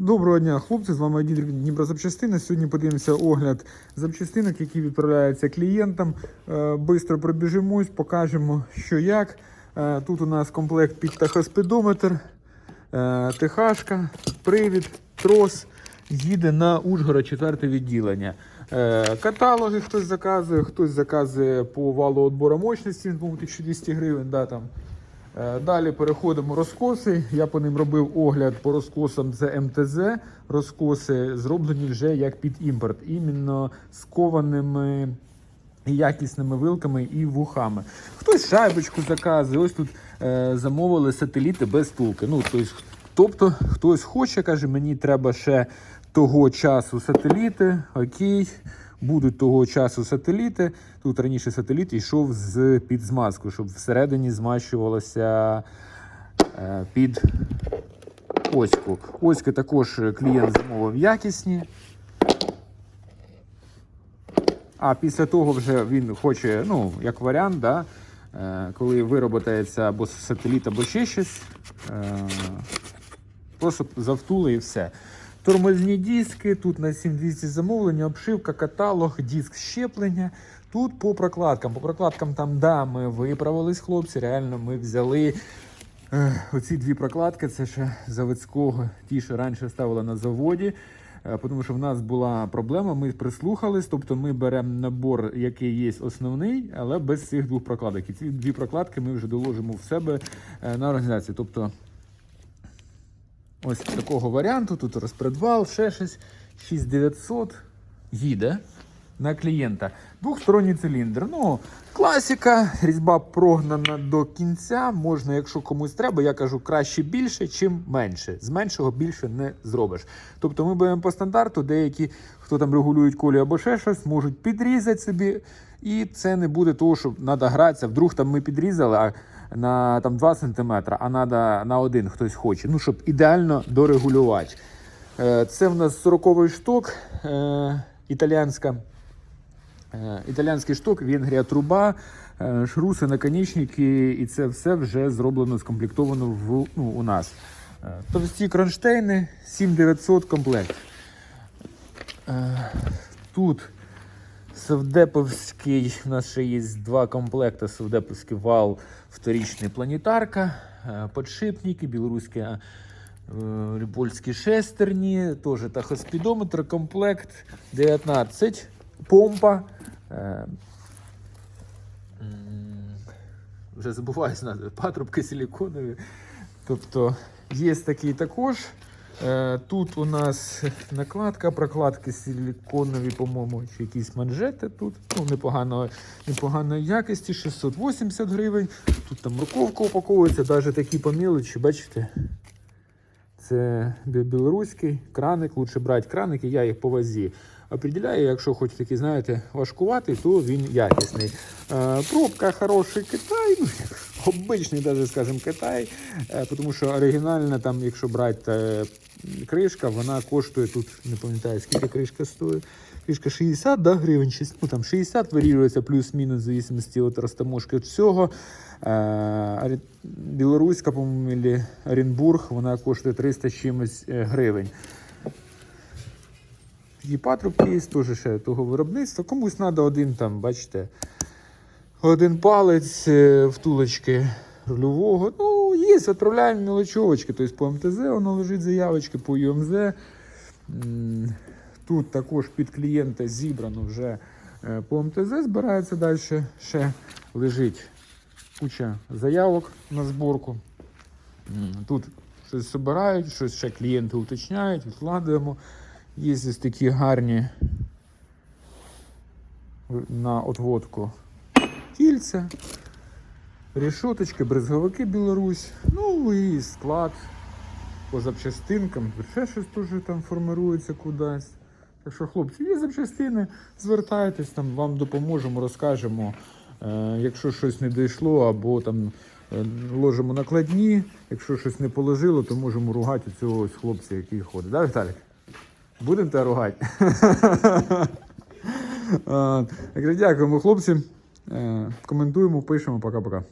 Доброго дня, хлопці. З вами Дмитро Дніпрозапчастини. Сьогодні подивимося огляд запчастинок, які відправляються клієнтам. Е, Бистро пробіжимось, покажемо, що як. Е, Тут у нас комплект під тахоспідометр, е, ТХшка, привід, трос. Їде на Ужгород 4 відділення. Каталоги хтось заказує, хтось заказує по валу відбору мощності, по 1200 гривень. Да, там. Е, Далі переходимо розкоси. Я по ним робив огляд по розкосам. Це МТЗ. Розкоси зроблені вже як під імпорт, іменно з кованими якісними вилками і вухами. Хтось шайбочку заказує. Ось тут е, замовили сателіти без тулки. Ну, тобто хтось хоче, каже, мені треба ще того часу сателіти. Окей. Будуть того часу сателіти. Тут раніше сателіт йшов з під змазку, щоб всередині змащувалося е, під оську. Оськи також клієнт замовив якісні. А після того вже він хоче, ну, як варіант, да, е, коли вироботається або сателіт, або ще щось, е, просто завтули і все. Тормозні диски, тут на 7200 замовлення, обшивка, каталог, диск щеплення. Тут по прокладкам. По прокладкам там, да, ми виправились, хлопці. Реально ми взяли е, оці дві прокладки. Це ще заводського, ті, що раніше ставили на заводі. Е, Тому що в нас була проблема, ми прислухались, тобто ми беремо набор, який є основний, але без цих двох прокладок. І ці дві прокладки ми вже доложимо в себе е, на організацію. Тобто Ось такого варіанту. Тут розпредвал, ще щось. 6900 їде на клієнта. Двохсторонній циліндр. Ну, класика, різьба прогнана до кінця. Можна, якщо комусь треба, я кажу, краще більше, чим менше. З меншого більше не зробиш. Тобто ми беремо по стандарту, деякі, хто там регулюють колію або ще щось, можуть підрізати собі. І це не буде того, що треба гратися. Вдруг там ми підрізали, а на там 2 см, а треба на один хтось хоче. Ну, щоб ідеально дорегулювати. Е, Це в нас 40-й шток, е, італіянська, італіянський шток, Венгрія труба, е, шруси, наконечники, і це все вже зроблено, скомплектовано в, ну, у нас. Е, Товсті кронштейни, 7900 комплект. Е, Тут Савдеповський, у нас ще є два комплекти. Савдеповський вал, вторічний планетарка, е, подшипники, білоруські е, польські шестерні, теж тахоспідометр, комплект 19, помпа. е, Вже забуваюсь назви, патрубки силіконові. Тобто є такий також. Е, Тут у нас накладка, прокладки силіконові, по-моєму, чи якісь манжети тут. Ну, непоганої, непоганої якості, 680 гривень. Тут там морковка упаковується, навіть такі помілочі, бачите? Це білоруський краник, лучше брати краники, я їх по вазі определяю. Якщо хоч такий, знаєте, важкуватий, то він якісний. Е, пробка хороший Китай, ну, обичний, навіть, скажімо, Китай. Е, тому що оригінальна, там, якщо брати е, кришка, вона коштує тут, не пам'ятаю, скільки кришка стоїть. Кришка 60 да, гривень, ну, там 60 варіюється плюс-мінус, в зависимості від розтаможки від всього. Білоруська, по-моєму, Оренбург, вона коштує 300 чимось гривень. Такі патрубки теж ще того виробництва. Комусь треба один там, бачите, один палець е, втулочки рульового. Ну, є, відправляємо мелочовочки. Тобто по МТЗ воно лежить заявочки, по ЮМЗ. Тут також під клієнта зібрано вже е, по МТЗ, збирається далі. Ще лежить куча заявок на зборку. Тут щось збирають, щось ще клієнти уточняють, відкладуємо. Є ось такі гарні на отводку кільця, решеточки, брезговики Білорусь. Ну і склад по запчастинкам. Ще щось теж там формирується кудись. Так що, хлопці, є запчастини, звертайтесь, там вам допоможемо, розкажемо. Е, якщо щось не дійшло, або там е, ложимо накладні, якщо щось не положило, то можемо ругати цього ось хлопця, який ходить. Да, Віталік? Будемо тебе ругати. Дякуємо, хлопці. Е, Коментуємо, пишемо. Пока-пока.